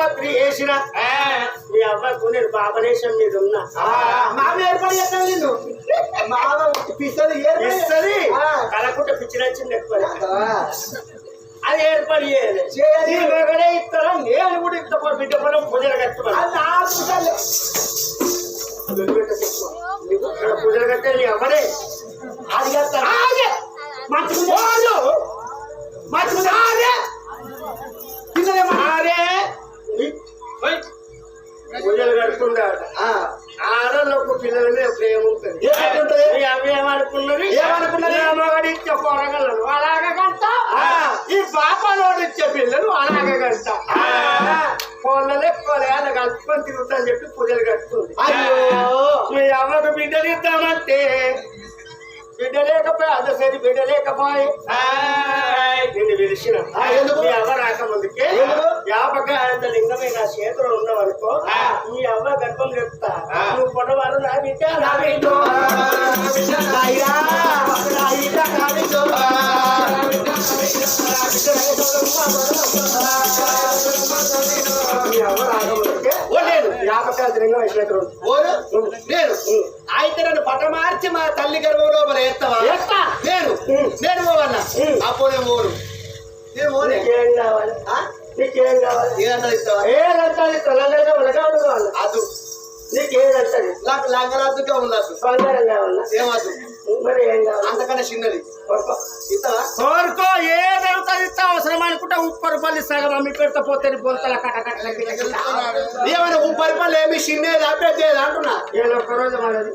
పత్రి వేసిన మీ అబ్బాయికు నేను బాబనేశం మీద ఉన్నా. మామ ఏర్పడి చేస్తాను నిన్ను? మామ ఏర్పడి ఇస్తుంది. కలకుంట పిచ్చి నచ్చింది ఎక్కువ. అది ఏర్పాటు చేయాలి. ఇస్తారా? నేను కూడా ఇస్తా పో, బిడ్డ పొలం పూజలు. ఇక్కడ పూజలు కట్టే నీ అమ్మనే అది చేస్తాను. ఆగే. మంచుకున్నాడు పిల్లలు అలాగే ఎక్కువ లేదా కలుపుకొని తిరుగుతా అని చెప్పి పూజలు కట్టుకుంది. మీ అమ్మకు బిడ్డలు ఇద్దామంటే బిడ్డ లేకపోయి అద సరి బిడ్డ లేకపోయి నిన్ను పిలిచిన? మీ రాకముందుకే? వ్యాపక అంత లింగమే నా చేతిలో ఉన్నవనుకో మీ అవ్వ గర్భం చెప్తా నేను లింగం అయితే నన్ను పట్ట మార్చి మా తల్లి గర్భం లోపల వేస్తావా వేస్తా. నేను. నేను పోవన్నా. అప్పుడు నేను ఓరు నేను ఓరే నీకేం కావాలి ఆ? నీకేం కావాలి ఏదంటారు ఇస్తావా ఏదంటే తెలంగాణ ఉలగాడు కావాలి అదు నీకేదంటే నాకు లంగరాజుగా ఉన్నది బంగారం మరి ఏం కావాలి అంతకన్నా చిన్నది. కోరుకో. ఏదేవుతా ఇస్తా అవసరం అనుకుంటే ఉప్పు రూపాయలు సగం అమ్మి పెడితే పోతే బొంతల ఏమైనా ఉప్పరి పనులు ఏమి చిన్నది అభ్యర్థి అంటున్నా? నేను ఒక్క రోజు మనది.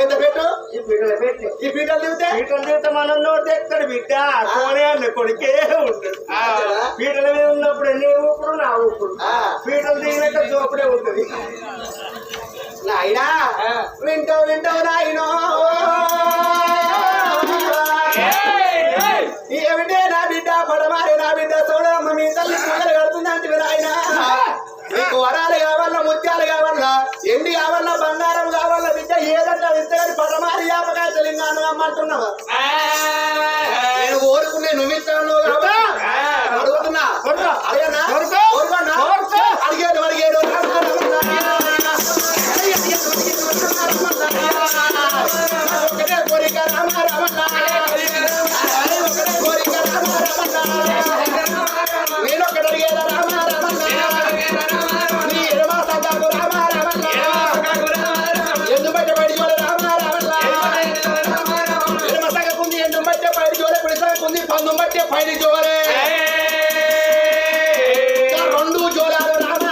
ఎంత పెట్టు? ఈ బిడ్డలు పెట్టి. ఈ పీటల తీత మనం నోటి ఎక్కడ బిడ్డ. కోనే అన్న కొడుకే ఉంటుంది పీటల మీద ఉన్నప్పుడు నీ ఊపుడు నా ఊపుడు. పీటలు దిగినాక జోపుడే ఉంటుంది. నాయనా వింటావు వింటావు నాయనో. యాపకాయ తెలంగాణ అమ్మంటున్నావా నేను కోరుకునే ఇస్తాను అడుగుతున్నా. అడిగానా. అడిగాడు అడిగాడు కోరిక రామ రామ పైన చూడే రెండు జోలాలు రామ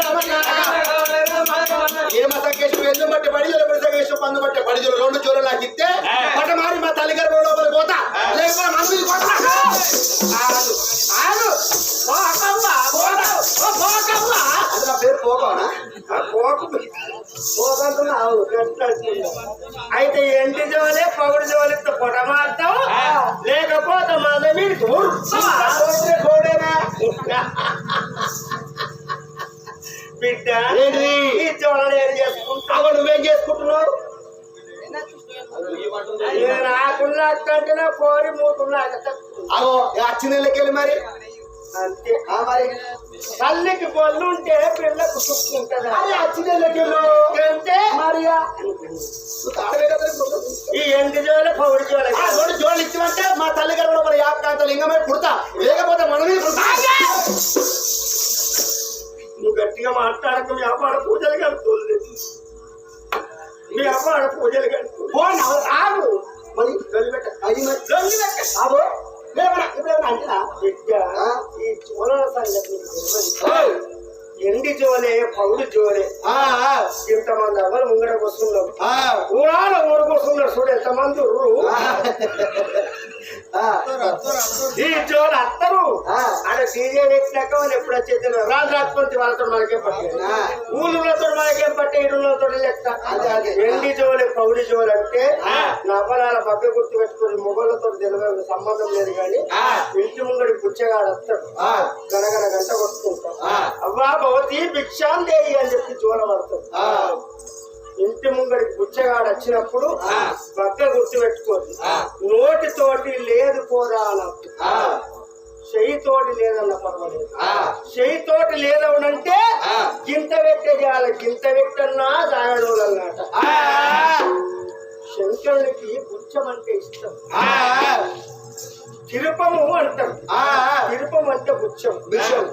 రామ బట్టి పడి జోలు కుడి సంకేశం పందు బట్టే పడి జోలు రెండు జోలు నాకు ఇస్తే పట మారి మా తల్లి గర్భం లోపల పోతా. లేకపోతే మన మీద అయితే ఎంటి జోలే? పగుడు జోలితో పొట మారుతావు లేకపోతే మన మీద? బిడ్డ? ఈ జోడలు ఏం చేసుకుంటా అగో నువ్వేం చేసుకుంటున్నావు? రాకుండా మూతున్నా అగో అచ్చి నెలకెళ్ళి మరి. అంతే. మరి తల్లికి పొల్లు ఉంటే పిల్లకు అరే అచ్చి నెలకెళ్ళు అంతే మరియా. ఈ ఎండి జోలే పౌడి జోలే. రెండు జోళ్ళు ఇచ్చివంటే మా తల్లి గారు మన యాపకాంత లింగమై పుడతా. లేకపోతే మనమే పుడతా. నువ్వు గట్టిగా మాట్లాడక మీ అమ్మాడ పూజలు కడుతుంది మీ అమ్మాడ పూజలు కడుతుంది రాదు మరి వెళ్ళిపెట్ట అది మరి. వెళ్ళిపెట్ట బాబు ఎండి జోలే పౌడు జోలే ఇంతమంది ఎవరు ముంగడ ఆ, ఊరాల ఊరుకొస్తున్నారు చూడు ఎంతమంది ఈ జోలు అత్తరు. ఆడ సీజే ఎక్కినాక వాళ్ళు ఎప్పుడు వచ్చేది రాజు రాకపోతే వాళ్ళతో మనకేం పట్టే. ఊళ్ళతో మనకేం పట్టే ఇళ్ళతో లెక్క. ఎండి జోలి పౌడి జోలి అంటే. నవరాల పక్క గుర్తు పెట్టుకుని మొగళ్ళతో తెలియదు సంబంధం లేదు కానీ. ఇంటి ముంగడి పుచ్చగాడు వస్తాడు. గనగన గంట కొట్టుకుంటాం. అవ్వా భవతి భిక్షాం దేయి అని చెప్పి జోల పడతాం ఆ, ఇంటి ముంగడికి బుచ్చగాడు వచ్చినప్పుడు. పక్క గుర్తు పెట్టుకోండి ఆ. నోటితోటి లేదు పోరా అన్నప్పుడు చెయ్యి తోటి తక్కువ ఆ, చేయితోటి లేదవునంటే ఆ. గింత పెట్టే చేయాలి గింత పెట్టన్నా శంకరునికి బుచ్చం అంటే ఇష్టం. తిరుపము అంటారు ఆ, తిరుపం అంటే బుచ్చం.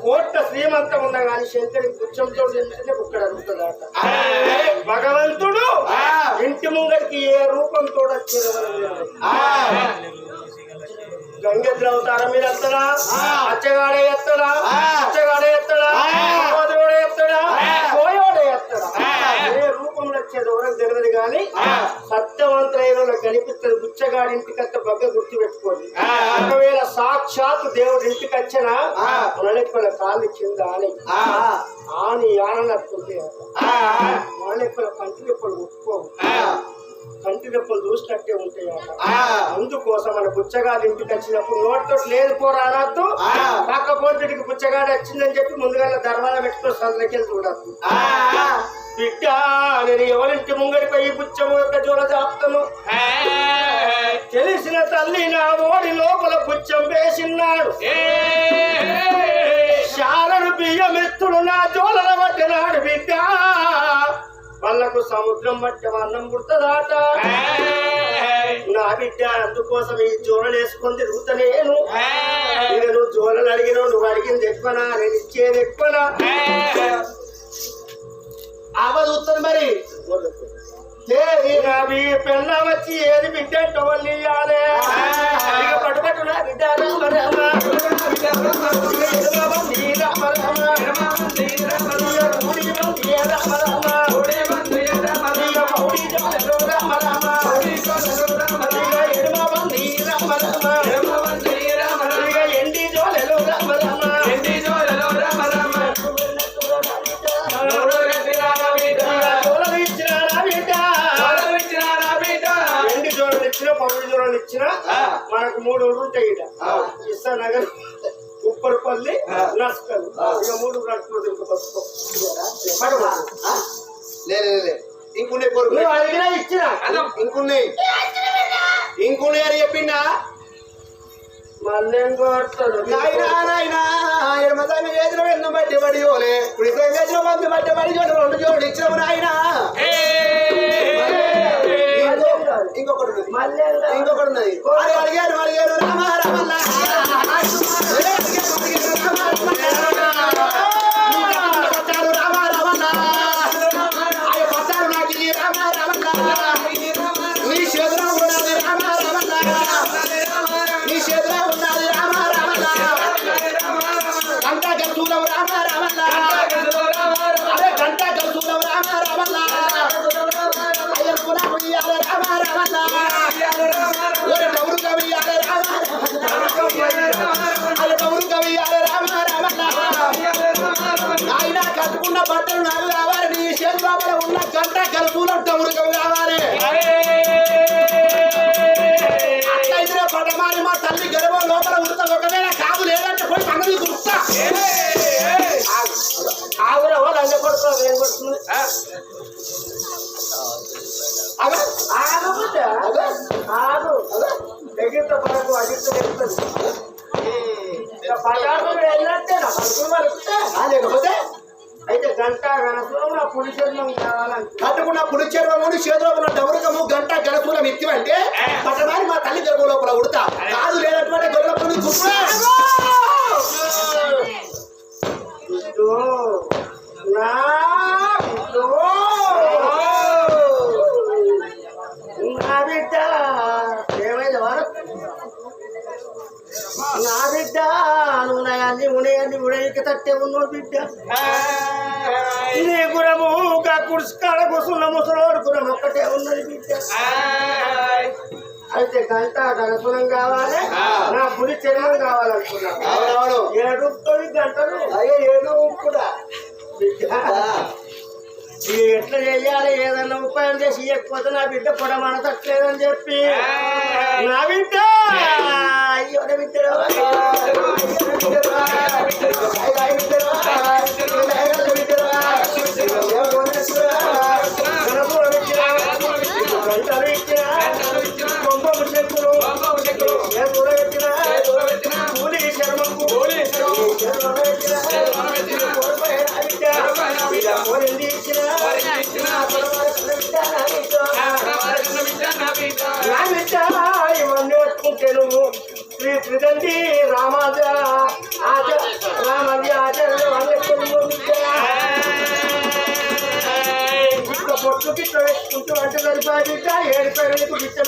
కోట్ల శ్రీమంతం ఉన్నా కానీ శంకరునికి బుచ్చంతో తింటేనే ఇక్కడ అడుగుతుందట ఆ. భగవంతుడు. ఇంటి ముంగడికి ఏ రూపంతో గంగెద్ర అవుతారా మీరు ఎత్తడా. అచ్చగాడే ఎత్తడా. అచ్చగాడే ఎత్తడా ఎత్తడా ఆ. కోయోడే ఎత్తడా ఆ. ఏ రూపంలో వచ్చేది ఎవరికి తెలియదు కానీ. సత్యవంతులైన కనిపిస్తుంది. అత్త బగ్గ గుర్తు పెట్టుకోండి. ఒకవేళ సాక్షాత్ దేవుడి ఇంటికి వచ్చినా ఆ. మనలెక్కల కాళ్ళు కింద అని ఆ, ఆని ఆననట్టుంది మనలెక్కల కంటి రెప్పలు ముట్టుకోవు. ఆ, కంటి రెప్పలు చూసినట్టే ఉంటాయి. అందుకోసం మన బుచ్చగాడి ఇంటికి వచ్చినప్పుడు నోటితో లేదు పోరా అనద్దు. ఆ. పక్కపోతుడికి బుచ్చగాడు వచ్చిందని చెప్పి ముందుగా దర్వాజా పెట్టుకొని సందులకెళ్ళి చూడద్దు. బిడ్డ నేను ఎవరింటి ముంగడి పోయి బుచ్చము యొక్క జోల జాప్తను తెలిసిన తల్లి నా ఓడి లోపల బుచ్చం వేసినాడు శాలను బియ్యం ఎత్తుడు నా జోలల పట్టినాడు బిడ్డ. వాళ్ళకు సముద్రం మట్టి అన్నం పుడుతుందాట. నా బిడ్డ అందుకోసం ఈ జోలలు వేసుకొని తిరుగుతా నేను. ఇక నువ్వు జోలలు అడిగినావు నువ్వు అడిగింది ఎక్కువనా నేను ఇచ్చేది ఎక్కువనా ఆమె చూస్తుంది మరి. పెళ్ళ వచ్చి ఏది బిడ్డ ఇయ్యాలే రామ రామ రామ రామ మూడు ఉంటాయి ఈడ. ఆ. ఇస్తా నగర్ ఉప్పరపల్లి. నస్కల్. ఇక మూడు ఇంకున్నాయి కొరకు నువ్వు అడిగినా ఇచ్చిన? ఇంకున్నాయి. ఇంకున్నాయి అని చెప్పిండా? మళ్ళీ వేదిన వెన్ను బట్టి పడి ఓలే ఇప్పుడు వేదిన మంది బట్టి పడి జోడు రెండు జోడు ఇచ్చినాము నాయనా. ఇంకొకటి ఇంకొకటి ఉన్నది. తమ్ముడు కవి కావాలి? అట్లయితే పడమారి మా తల్లి గర్భం లోపల ఉడతా ఒకవేళ కాదు లేదంటే పోయి సంగతి గుర్తా ఆవుర వాళ్ళు అంగ కొడుతుంది ఏం కొడుతుంది ఎగిరిత పడకు అగిరిత ఎగుతుంది పటాకులు వెళ్ళినట్టే నా పడుకుని ఆ, లేకపోతే గంట గణసులం నా పులి చర్మం కావాలంటే కట్టుకున్న పులి చెరువు చేతిలో ఉన్న డబురకము గంట గడపూలం ఎత్తివంటే పట్టణాన్ని మా తల్లి గర్భం లోపల ఉడతా. కాదు లేనటువంటి బిడ్డో, నా బిడ్డో. ఏమైంది వారు? నా బిడ్డ. నువ్వు నా అన్ని ఉడయకి తట్టే ఉన్నావు బిడ్డ. నీ గురము కుడుచుకాడ కూర్చున్న ముసలోడు గురం ఒక్కటే ఉన్నది బిడ్డ. అయితే గంట గణసులం కావాలి. నా పులి చర్మం కావాలనుకున్నాను. అవునవును. ఏడు తొమ్మిది గంటలు. అయ్యే ఏదో కూడా బిడ్డ ఎట్లా చేయాలి ఏదన్నా ఉపాయం చేసి ఇవ్వకపోతే నా బిడ్డ పొడమన తట్టలేదని చెప్పి నా బిడ్డ! అయ్యో నా బిడ్డ. ఏడు బిడ్డ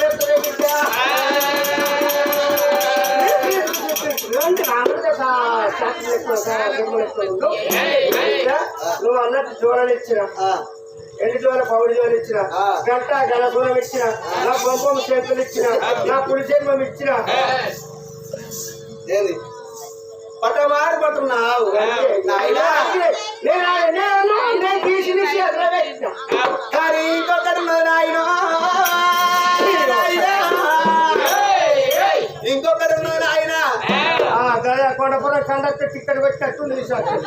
నువ్వు అన్నట్టు జోడలు ఇచ్చిన. ఎన్ని జోల పౌడి జోలు ఇచ్చిన. గంట గణపురం ఇచ్చిన. నా బొమ్మం చేతులు ఇచ్చిన. నా పులి జన్మం ఇచ్చిన. ఏంది? పట్టమారు పట్టున్నావు. నేను తీసి తీసి పెట్టిన. కొండపురం కండక్టర్ టికెట్ పెట్టినట్టుంది నీ సాక్షి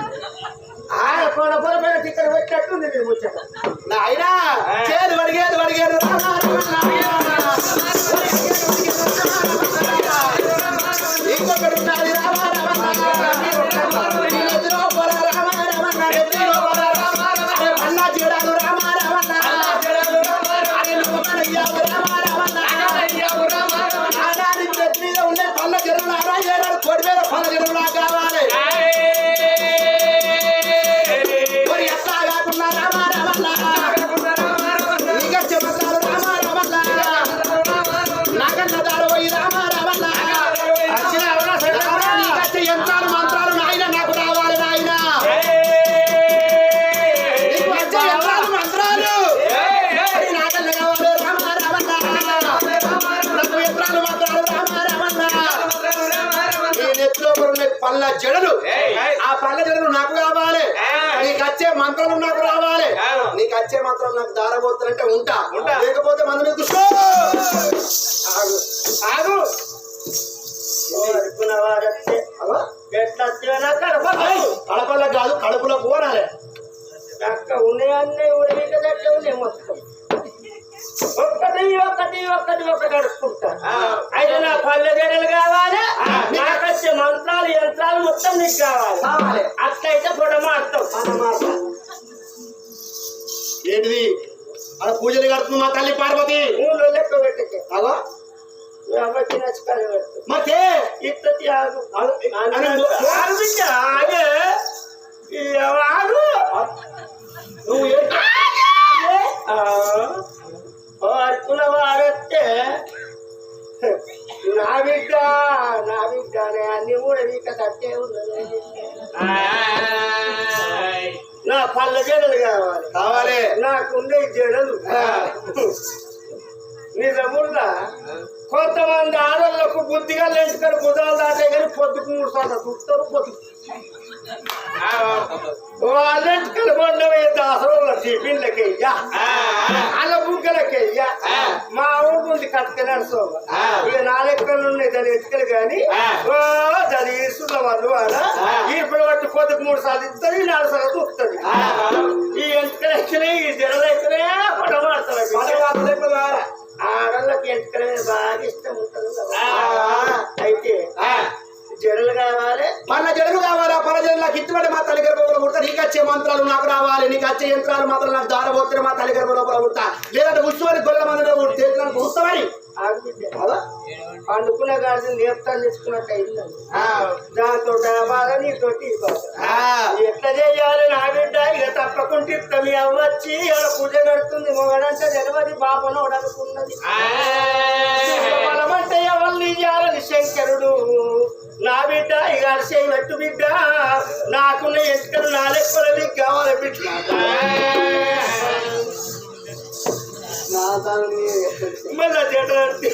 ఆ కొండపురం మీద టికెట్ పెట్టినట్టుంది నీ ముచ్చట నాయనా చేరు వడిగేది వడిగేది. పళ్ళ జడలు. ఆ పళ్ళ జడలు నాకు కావాలి నీకు వచ్చే మంత్రాలు నాకు రావాలి. నీకు వచ్చే మంత్రాలు నాకు దారబోతున్నట్టే ఉంటా. లేకపోతే మంది మీద ఆగు. కడపలో కాదు కడుపులో పోనాలి. ఉన్నాయన్నీ ఉడవికదట్టే ఉన్నాయి మొత్తం. ఒక్కటి ఒక్కటి ఒక్కటి ఒక్కటి అడుక్కుంటా. అయితే నా పల్లె గడలు కావాలి? మొత్తం నీకు కావాలి. కావాలి. అట్లయితే పొడ అన్నమాట ఏంటిది? అలా పూజలు కడుతుంది మా తల్లి పార్వతి? ఆగు. ఆగు. బిడ్డ ఆగే. ఈ ఆగు. నువ్వు? నా బిడ్డ నా బిడ్డ అన్ని కూడా నీక తట్టే ఉన్నది నా పళ్ళ జడలు కావాలి. కావాలి. నాకుండే జడలు. నిజముల్లా కొంతమంది ఆడళ్ళకు బుద్ధిగా లేచుకొని బుధాలు దాటే కానీ పొద్దుకు మూడు సార్లు చూస్తారు పొద్దు వాళ్ళెంటుకలు కొండవే దాసరోళ్ళ టిఫిన్లకి అయ్యా వాళ్ళ బుగ్గలకి అయ్యా మా ఊరు కట్టుకుని నడుస్తాం ఇక నా లెక్కలు ఉన్నాయి దాని ఎత్తుకలు కానీ. ఓ దాని ఇస్తున్న వాళ్ళు వాళ్ళ ఇప్పుడు బట్టి పొద్దుకు మూడు సార్లు ఇస్తుంది నాలుగు సార్లు చూస్తుంది మంత్రాలు నాకు రావాలి నీకు వచ్చే యంత్రాలు మాత్రం నాకు దారబోతున్న మా తల్లి గర్భంలో పుడతా లేదంటే ఉత్సవానికి గొల్ల మందిలో చేతులను పుడుస్తామని ఆగుబిడ్డ పండుకున్న గాడిని నేర్తాలు తెచ్చుకున్నట్టు అయిందండి దాంతో ఆ బాధ నీతోటి ఎట్లా చేయాలి నా బిడ్డ? ఇక తప్పకుండా ఇస్తాం మీ అవ్వ వచ్చి ఇక్కడ పూజ నడుతుంది. మొగడంటే తెలియదు బాబను అనుకున్నది. బలమంటే ఎవరిని ఇయ్యాలని శంకరుడు? నా బిడ్డ ఇక అరిసే పెట్టు బిడ్డ. నాకున్న ఎంటుకలు నా మళ్ళా జడలంటే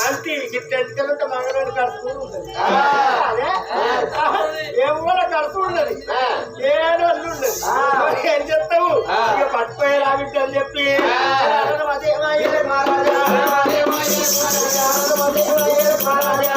ఆంటీ గిట్ట ఎంటుకలంటే మగడానికి కడుతూ ఉంటుంది ఏం కూడా కడుతూ ఉండదు. ఏదో ఉండదు. మరి ఏం చెప్తావు? ఇక పట్టుకోయే రాబిడ్డ అని చెప్పి. అదేమాయే మహారాజా. అదేమాయే మహారాజా.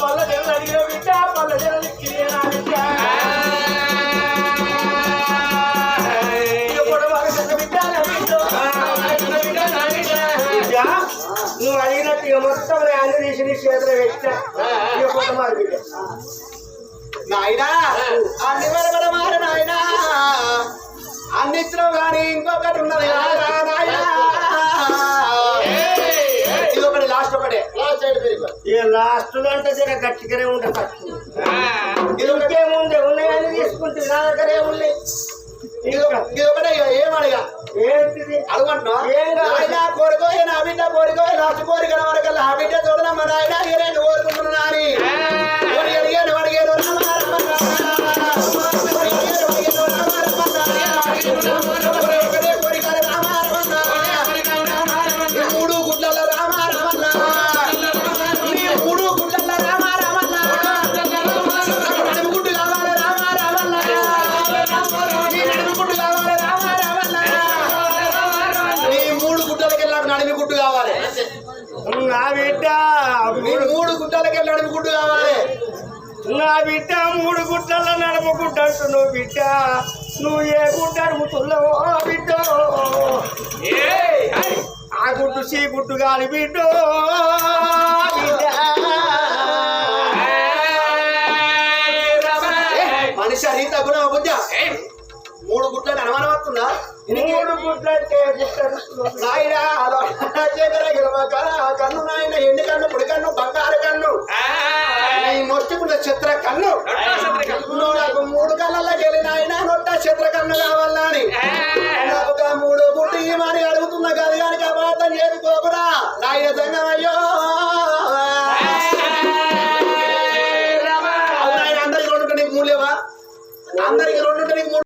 పళ్ళ జనం అడిగిన బిడ్డ పళ్ళ బిడ్డ. నువ్వు అడిగినట్టు ఇక మొత్తం నేను అన్ని తీసి నీ చేతిలో ఇక నాయనా అన్ని వరకడ మారి నాయనా. అన్నిట్లో కానీ ఇంకొకటి ఉన్నది. నాయనా. లాస్ట్లో అంటే జర గట్టిగానే ఉండే ఫస్ట్. ఇది ఇంకేముంది ఉన్నాయని తీసుకుంటే నా దగ్గరే ఇక ఏమడిగా ఏంటిది? అడుగుంటున్నా? నాయనా కోరుకోయే నా బిడ్డ కోరుకోయే లాస్ట్ కోరిక వరకల్లా. ఆ బిడ్డ చూడనమ్మ నాయన ఈ రెండు కోరుకుంటున్నా అని. నా బిడ్డ. మూడు నడిమి గుడ్డు కావాలి. నా బిడ్డ మూడు గుట్టల నడపకుంట అంటున్నావు బిడ్డ. నువ్వు ఏ గుడ్డ అడుగుతున్నావో బిడ్డ. ఆ గుడ్డు సీ గుడ్డు కాని బిడ్డ. మనిషి అరీత గుణ బుద్ధ మూడు గుడ్లని అనుమానం వస్తుందా మూడు గుడ్లు అంటే గుడ్డ అడుగుతున్నావు. నాయనా కన్ను నాయన ఎండి కన్ను పొడి కన్ను బంగారు కన్ను. నొచ్చుకున్న చిత్ర కన్ను. నువ్వు నాకు మూడు కళ్ళకి వెళ్ళి నాయన నొట్ట చిత్ర కన్ను కావాలా అని నాకు ఒక మూడు గుడ్డి మరి అడుగుతున్నా కాదు కానీ అపార్థం చేసుకోకురా. నాయన సంగమయ్యో. అవునాయన అందరికి రెండు నీకు మూలేవా అందరికి రెండు నీకు మూడు